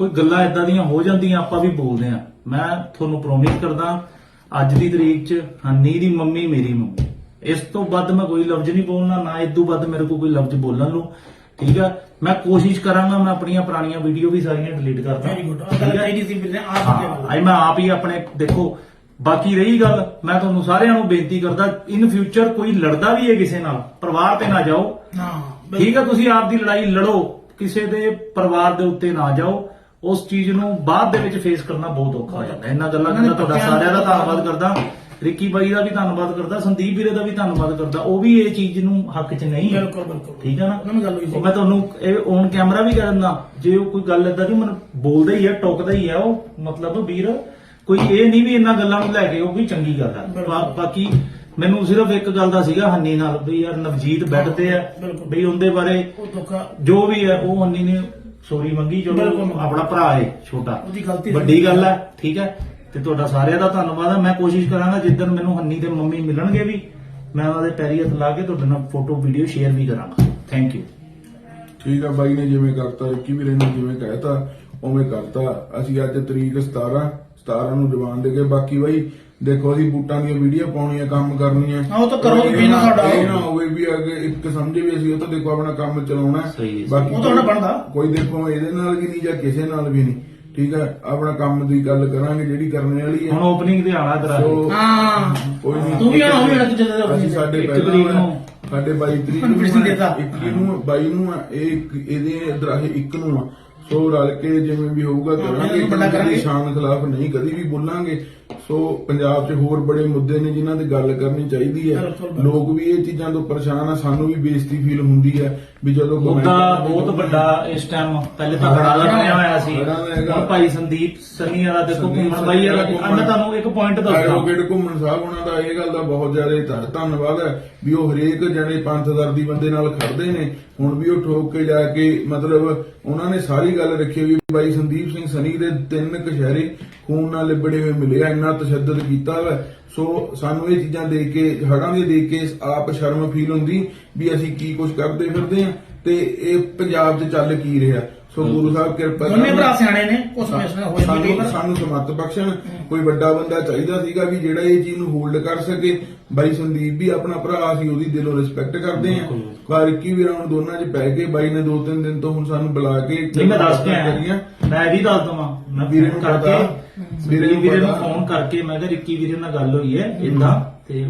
ਕੋਈ ਗੱਲਾਂ ਇਦਾਂ ਦੀਆਂ ਹੋ ਜਾਂਦੀਆਂ ਆਪਾਂ ਵੀ ਬੋਲਦੇ ਆ ਮੈਂ ਤੁਹਾਨੂੰ ਪ੍ਰੋਮਿਸ ਕਰਦਾ ਅੱਜ ਦੀ ਤਰੀਕ 'ਚ ਹੰਨੀ ਦੀ ਮੰਮੀ ਮੇਰੀ ਮੰਮੀ। ਇਸ ਤੋਂ ਵੱਧ ਮੈਂ ਕੋਈ ਲਫ਼ਜ਼ ਨਹੀਂ ਬੋਲਣਾ ਨਾ ਇਸ ਤੋਂ ਵੱਧ ਮੇਰੇ ਕੋਲ ਕੋਈ ਲਫ਼ਜ਼ ਬੋਲਣ ਨੂੰ। ਠੀਕ ਆ? ਮੈਂ ਕੋਸ਼ਿਸ਼ ਕਰਾਂਗਾ ਮੈਂ ਆਪਣੀਆਂ ਪੁਰਾਣੀਆਂ ਵੀਡੀਓ ਵੀ ਸਾਰੀਆਂ ਡਿਲੀਟ ਕਰਦਾ। ਵੈਰੀ ਗੁੱਡ ਆ? ਚਾਹੀਦੀ ਸੀ ਵੀਰ ਨੇ ਆ ਹਾਂ ਅੱਜ ਮੈਂ ਆਪ ਹੀ ਆਪਣੇ ਦੇਖੋ ਬਾਕੀ ਰਹੀ ਗੱਲ ਮੈਂ ਤੁਹਾਨੂੰ ਸਾਰਿਆਂ ਨੂੰ ਬੇਨਤੀ ਕਰਦਾ ਇਨ ਫਿਊਚਰ ਕੋਈ ਲੜਦਾ ਵੀ ਹੈ ਕਿਸੇ ਨਾਲ ਪਰਿਵਾਰ ਤੇ ਨਾ ਜਾਓ। ਹਾਂ ਠੀਕ ਹੈ ਤੁਸੀਂ ਆਪ ਦੀ ਲੜਾਈ ਲੜੋ ਕਿਸੇ ਦੇ ਪਰਿਵਾਰ ਦੇ ਉੱਤੇ ਨਾ ਜਾਓ। ਉਸ ਚੀਜ਼ ਨੂੰ ਬਾਅਦ ਦੇ ਵਿੱਚ ਫੇਸ ਕਰਨਾ ਬਹੁਤ ਔਖਾ ਹੋ ਜਾਂਦਾ। ਇਹਨਾਂ ਗੱਲਾਂ ਉਹਨਾਂ ਨੇ ਦਾ ਤੁਹਾਡਾ ਸਾਰਿਆਂ ਦਾ ਧੰਨਵਾਦ ਕਰਦਾ। ਰਿੱਕੀ ਬਾਈ ਦਾ ਵੀ ਧੰਨਵਾਦ ਕਰਦਾ ਸੰਦੀਪ ਵੀਰੇ ਦਾ ਵੀ ਧੰਨਵਾਦ ਕਰਦਾ। ਉਹ ਵੀ ਇਹ ਚੀਜ਼ ਨੂੰ ਹੱਕ 'ਚ ਨਹੀਂ। ਹੈ ਬਿਲਕੁਲ ਬਿਲਕੁਲ। ਠੀਕ ਹੈ ਨਾ? ਉਹਨਾਂ ਨਾਲ ਗੱਲ ਹੋਈ ਸੀ। ਉਹ ਮੈਂ ਤੁਹਾਨੂੰ ਇਹ ਔਨ ਕੈਮਰਾ ਵੀ ਕਹਿ ਦਿੰਦਾ। ਜੇ ਉਹ ਕੋਈ ਗੱਲ ਏਦਾਂ ਦੀ ਮਨ ਬੋਲਦਾ ਹੀ ਆ ਟੋਕਦਾ ਹੀ ਆ ਉਹ ਮਤਲਬ ਵੀਰ ਕੋਈ ਇਹ ਨਹੀਂ ਵੀ ਇਹਨਾਂ ਗੱਲਾਂ ਨੂੰ ਲੈ ਕੇ ਉਹ ਵੀ ਚੰਗੀ ਗੱਲ। ਬਾ- ਬਾਕੀ ਮੈਨੂੰ ਸਿਰਫ ਇੱਕ ਗੱਲ ਦਾ ਸੀਗਾ ਹੰਨੀ ਨਾਲ ਵੀ ਯਾਰ ਨਵਜੀਤ ਬੈੱਡ ਤੇ ਆ। ਬਿਲਕੁਲ। ਵੀ ਉਹਦੇ ਬਾਰੇ ਉਹ ਜੋ ਵੀ ਹੈ ਉਹ ਹੰਨੀ ਨੇ ਸੋਰੀ ਮੰਗੀ ਚਲੋ ਬਿਲਕੁਲ। ਆਪਣਾ ਭਰਾ ਹੈ ਛੋਟਾ। ਉਹਦੀ ਗਲਤੀ ਸੀ। ਵੱਡੀ ਗੱਲ ਹੈ ਠੀਕ ਹੈ? ਤੇ ਤੁਹਾਡਾ ਸਾਰਿਆਂ ਦਾ ਧੰਨਵਾਦ ਹੈ। ਮੈਂ ਕੋਸ਼ਿਸ਼ ਕਰਾਂਗਾ ਜਿੱਦਣ ਮੈਨੂੰ ਹੰਨੀ ਤੇ ਮੰਮੀ ਮਿਲਣਗੇ ਵੀ ਮੈਂ ਉਹਨਾਂ ਦੇ ਪੈਰੀ ਹੱਥ ਲਾ ਕੇ ਤੁਹਾਡੇ ਨਾਲ ਫੋਟੋ ਵੀਡੀਓ ਸ਼ੇਅਰ ਵੀ ਕਰਾਂਗਾ। ਥੈਂਕ ਯੂ ਠੀਕ ਆ ਬਾਈ ਨੇ ਜਿਵੇਂ ਕਰਤਾ ਰਿੱਕੀ ਵੀਰੇ ਨੇ ਜਿਵੇਂ ਕਹਿਤਾ ਉਵੇਂ ਕਰਤਾ। ਅਸੀਂ ਅੱਜ ਤਰੀਕ 17 17 ਨੂੰ ਜਵਾਨ ਦੇ ਕੇ ਬਾਕੀ ਬਾਈ ਦੇਖੋ ਅਸੀਂ ਬੂਟਾਂ ਦੀਆਂ ਵੀਡੀਓ ਪਾਉਣੀਆਂ ਕੰਮ ਕਰਨੀਆਂ ਹਾਂ, ਉਹ ਤਾਂ ਕਰੋ ਵੀ ਨਾ ਸਾਡਾ। ਇਹ ਨਾ ਹੋਵੇ ਵੀ ਅੱਗੇ ਇੱਕ ਸਮਝੇ ਵੀ ਅਸੀਂ ਉਹ ਤਾਂ ਦੇਖੋ ਆਪਣਾ ਕੰਮ ਚਲਾਉਣਾ ਹੈ। ਸਹੀ ਹੈ। ਬਾਕੀ ਉਹ ਤਾਂ ਉਹਦਾ ਬਣਦਾ। ਕੋਈ ਦੇਖੋ ਇਹਦੇ ਨਾਲ ਵੀ ਨਹੀਂ ਜਾਂ ਕਿਸੇ ਨਾਲ ਵੀ ਨਹੀਂ ਠੀਕ ਹੈ ਆਪਣਾ ਕੰਮ ਦੀ ਗੱਲ ਕਰਾਂਗੇ ਜਿਹੜੀ ਕਰਨੇ ਵਾਲੀ ਹੈ ਹੁਣ ਓਪਨਿੰਗ ਤੇ ਆਣਾ ਤੇਰਾ ਸੋ ਹਾਂ ਕੋਈ ਨਹੀਂ ਤੂੰ ਵੀ ਆਉਣਾ ਹੋਵੇ ਕਿ ਜਦੋਂ ਅਸੀਂ ਸਾਡੇ ਇੱਕ ਪਹਿਲਾਂ ਤਰੀਕ ਨੂੰ। ਸਾਡੇ 22 ਤਰੀਕ ਬਿਰਸੀ ਦੇਤਾ। 21 ਨੂੰ 22 ਨੂੰ ਆ, ਇਹ ਇੱਕ- ਇਹਦੇ ਇਧਰ ਇਹ ਇੱਕ ਨੂੰ ਆ ਸੋ ਰਲ ਕੇ ਜਿਵੇਂ ਵੀ ਹੋਊਗਾ ਕਰਾਂਗੇ ਇਹਨੂੰ ਵੱਡਾ ਕਿਸੇ ਦੀ ਕਰਾਂਗੇ। ਸ਼ਾਨ ਖਿਲਾਫ ਨਹੀਂ ਕਦੀ ਵੀ ਬੋਲਾਂਗੇ ਸੋ ਪੰਜਾਬ 'ਚ ਹੋਰ ਬੜੇ ਮੁੱਦੇ ਨੇ ਜਿਨ੍ਹਾਂ ਤੇ ਗੱਲ ਕਰਨੀ ਚਾਹੀਦੀ ਹੈ। ਲੋਕ ਵੀ ਇਹ ਚੀਜ਼ਾਂ ਤੋਂ ਪਰੇਸ਼ਾਨ ਆ ਸਾਨੂੰ ਵੀ ਬੇਇੱਜ਼ਤੀ ਫੀਲ ਹੁੰਦੀ ਹੈ ਵੀ ਜਦੋਂ ਮੁੱਦਾ ਬਹੁਤ ਵੱਡਾ ਇਸ ਟਾਈਮ ਪਹਿਲੇ ਤਾਂ ਬੜਾ ਬਣਿਆ ਹੋਇਆ ਸੀ। ਹੁਣ ਭਾਈ ਸੰਦੀਪ ਸੰਨੀ ਵਾਲਾ ਦੇਖੋ ਘੁੰਮਣ ਬਾਈ ਵਾਲਾ ਮੈਂ ਤੁਹਾਨੂੰ ਇੱਕ ਪੁਆਇੰਟ ਦੱਸਦਾ। ਐਡਵੋਕੇਟ ਘੁੰਮਣ ਸਾਹਿਬ ਉਹਨਾਂ ਦਾ ਇਹ ਗੱਲ ਦਾ ਬਹੁਤ ਜ਼ਿਆਦਾ ਧੰਨ- ਧੰਨਵਾਦ ਹੈ ਵੀ ਉਹ ਹਰੇਕ ਜਣੇ ਪੰਥਦਰਦੀ ਬੰਦੇ ਨਾਲ ਖੜਦੇ ਨੇ। ਹੁਣ ਵੀ ਉਹ ਠੋਕ ਕੇ ਜਾ ਕੇ ਮਤਲਬ ਉਹਨਾਂ ਨੇ ਸਾਰੀ ਗੱਲ ਰੱਖੀ ਵੀ ਬਾਈ ਸੰਦੀਪ ਸਿੰਘ ਸਨੀ ਦੇ ਤਿੰਨ ਕਸ਼ਹਿਰੇ ਖੂਨ ਨਾਲ ਲਿਬੜੇ ਹੋਏ ਮਿਲੇ ਆ ਇੰਨਾ ਤਸ਼ੱਦਦ ਕੀਤਾ ਵਾ। ਸੋ ਸਾਨੂੰ ਇਹ ਚੀਜ਼ਾਂ ਦੇਖ ਕੇ ਹੜਾਂ ਦੇ ਦੇਖ ਕੇ ਆਪ ਸ਼ਰਮ ਫੀਲ ਹੁੰਦੀ ਵੀ ਅਸੀਂ ਕੀ ਕੁਝ ਕਰਦੇ ਫਿਰਦੇ ਆ ਤੇ ਇਹ ਪੰਜਾਬ 'ਚ ਚੱਲ ਕੀ ਰਿਹਾ। ਸੋ ਗੁਰੂ ਸਾਹਿਬ ਕਿਰਪਾ ਦੋਨੇ। ਭਰਾ ਸਿਆਣੇ ਨੇ ਕੁਝ ਮਿਸਣਾ ਹੋਏ ਨਹੀਂ ਸਾਨੂੰ ਵਾਰ ਸਾਨੂੰ ਸਮੱਤ ਬਖਸ਼ਣ। ਕੋਈ ਵੱਡਾ ਬੰਦਾ ਚਾਹੀਦਾ ਸੀਗਾ ਵੀ ਜਿਹੜਾ ਇਹ ਚੀਜ਼ ਨੂੰ ਹੋਲਡ ਕਰ ਸਕੇ। ਬਾਈ ਸੰਦੀਪ ਵੀ ਆਪਣਾ ਭਰਾ ਸੀ ਉਹਦੀ ਦਿਲੋਂ ਰਿਸਪੈਕਟ ਕਰਦੇ ਆ ਪਰ ਕੀ ਵੀ ਰਾਉਣ ਦੋਨਾਂ 'ਚ ਪੈ ਕੇ ਬਾਈ ਨੇ ਦੋ ਤਿੰਨ ਦਿਨ ਤੋਂ ਹੁਣ ਸਾਨੂੰ ਬੁਲਾ ਕੇ ਨਹੀਂ ਮੈਂ ਦੱਸ ਕੇ ਕਰੀਆਂ। ਆਇਆ ਮੈਂ ਵੀ ਦੱਸ ਦਵਾਂ। ਮੈਂ ਵੀਰੇ ਨੂੰ ਕਰਕੇ। ਵੀਰੇ ਵੀਰੇ ਨੂੰ ਵੀਰੇ। ਫੋਨ ਕਰਕੇ ਮੈਂ ਕਿਹਾ ਰਿੱਕੀ ਵੀਰੇ ਨਾਲ ਗੱਲ ਹੋਈ ਹੈ ਇਦਾਂ ਤੇ